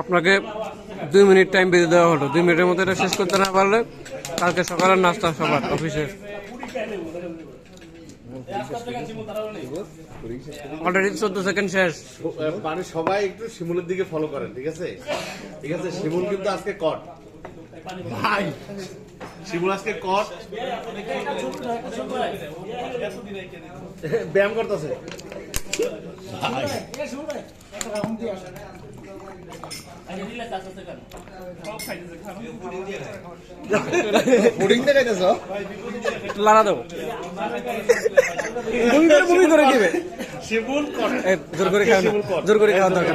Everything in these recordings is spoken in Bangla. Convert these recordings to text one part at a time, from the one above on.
আপনাকে দুই মিনিট টাইম বেঁধে দেওয়া হলো। দুই মিনিটের মধ্যে এটা শেষ করতে না পারলে কালকে সকালের নাস্তা সবার অফিসে অলরেডি চোদ্দ সেকেন্ড শেষ। মানে সবাই একটু শিমুলের দিকে ফলো করেন ঠিক আছে? ঠিক আছে শিমুল কিন্তু আজকে কট ভাই শিমুল আজকে কট ব্যায়াম করতেছে। লাড়া দেবো। বমি করে বমি করে। দিবে জোর করে খাওয়া জোর করে খাওয়ার দরকার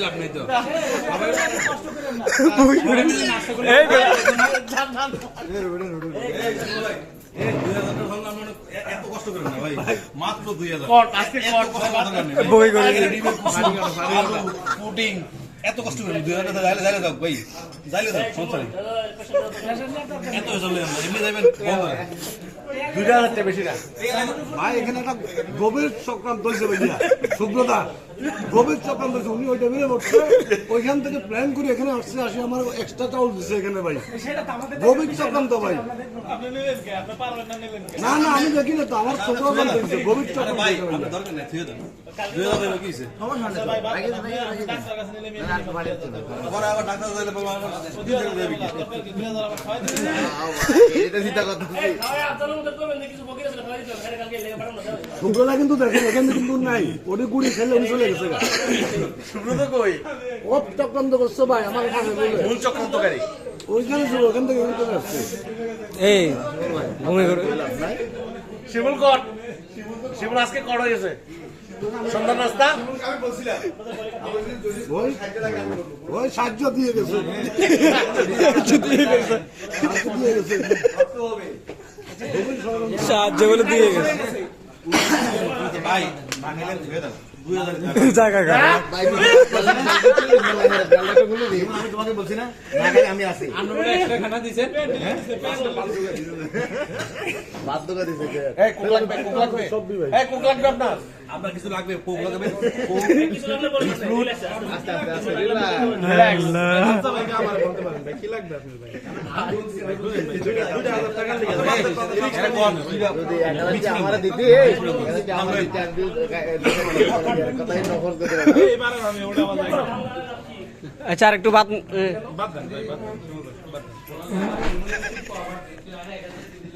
যা এই বে- মাত্র দুই হাজার কট আজকে কট বমি করে দিবে পুডিং এত কষ্ট করে দুই হাজার যাইলে যাইলে যাও ভাই। যাইলে যাও সমস্যা নেই। এত চলে এমনি যাবেন দুইটা হাজার টাকা বেশি না। ভাই এখানে একটা গভীর চক্রান্ত হয়েছে ভাইয়া। সুব্রতা গভীর চক্রান্ত হয়েছে। উনি ওইটা বেরিয়ে পড়ছে ওইখান থেকে প্ল্যান করে এখানে আসছে আসে আমার এক্সট্রা চাউল দিচ্ছে এখানে ভাই। গভীর চক্রান্ত ভাই। না না আমি দেখি না তো আমার চক্রান্ত হয়েছে গভীর চক্রান্ত দরকার নেই থুয়ে দেন। দুই হাজার কি হয়েছে সুব্রতা কিন্তু দেখেন এখানে কিন্তু নাই। ওটি গুড়ি খেলে উনি চলে গেছে। সুব্রত কই? ও চক্রান্ত করছে ভাই আমার কাছে বলে। মূল চক্রান্তকারী। ওইখানে ছিল ওখান থেকে চলে আসছে। এই বমি কট শিমুল আজকে কট হয়ে নাস্তা? ওই ওই সাহায্য দিয়ে গেছে। দিয়ে গেছে। সাহায্য দিয়ে গেছে। সাহায্য বলে দিয়ে গেছে। ভাই না খেলে থুয়ে দেন দুই হাজার জায়গা গা আমি তোমাকে বলছি না না খাই আমি আছি। বাধ্য করে দিছে যে এই কোক লাগবে কোক লাগবে। এই কোক লাগবে আপনার। কিছু লাগবে? কোক লাগবে? আস্তে আস্তে আস্তে রিল্যাক্স যদি এখানে যে আমার দিতে এখানে যে আমার দিতে আমি কথাই নকল করে আচ্ছা আর একটু বাদ এ,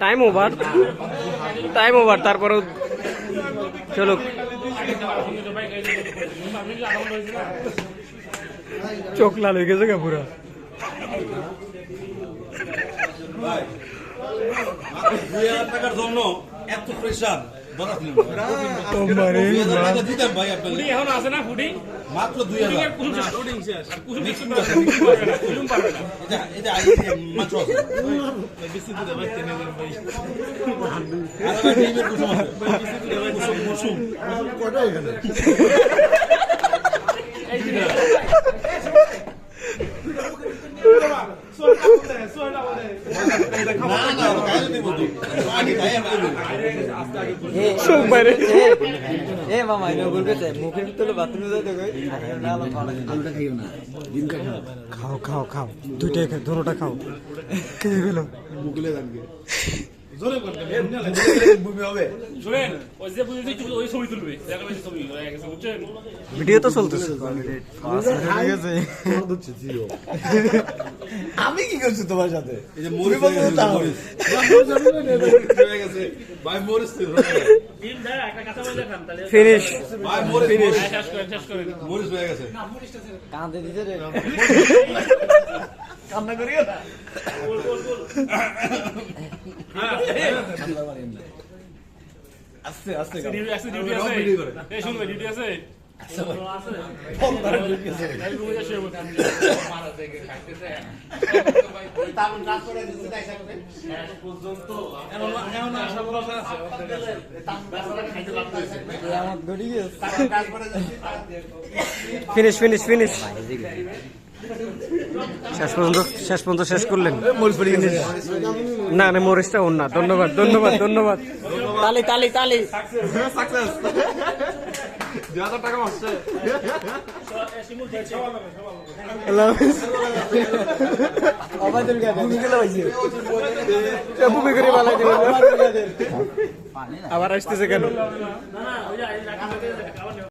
টাইম ওভার টাইম ওভার তারপরেও চলো চোখ লাল হয়ে গেছে গা পুরা। এত প্রেশার মাত্র দুই হাজার না না এ মামা এটা বলবে মুখের ভিতরে বাথরুমে খাও খাও খাও। দুইটাই খাও ধরোটা খাও। খেয়ে গেল মুগলে থাকবে জোরে ভূমি হবে? শুনেন ওই যে ওই ছবি তুলবে। ছবি বুঝছেন? ভিডিও তো চলতেছে। আমি কি করছি তোমার সাথে? এই যে হয়ে গেছে, মরিচ। হয়ে ভাই ফিনিশ। ভাই শেষ করেন শেষ করেন। হয়ে গেছে। কাঁদে দিতে রে। কান্না করিও না। আস্তে আস্তে ডিউটি আছে ডিউটি আছে। এই শুনবে ডিউটি আছে? আছে। এই রুমে এসে বসে। আমার গড়ি গেছে। ফিনিশ ফিনিশ ফিনিশ শেষ পর্যন্ত শেষ পর্যন্ত শেষ করলেন। না না মরিচটা ওর না। ধন্যবাদ ধন্যবাদ ধন্যবাদ। তালি তালি তালি। দিবেন আবার আসতেছে কেন না না ওই যে আবার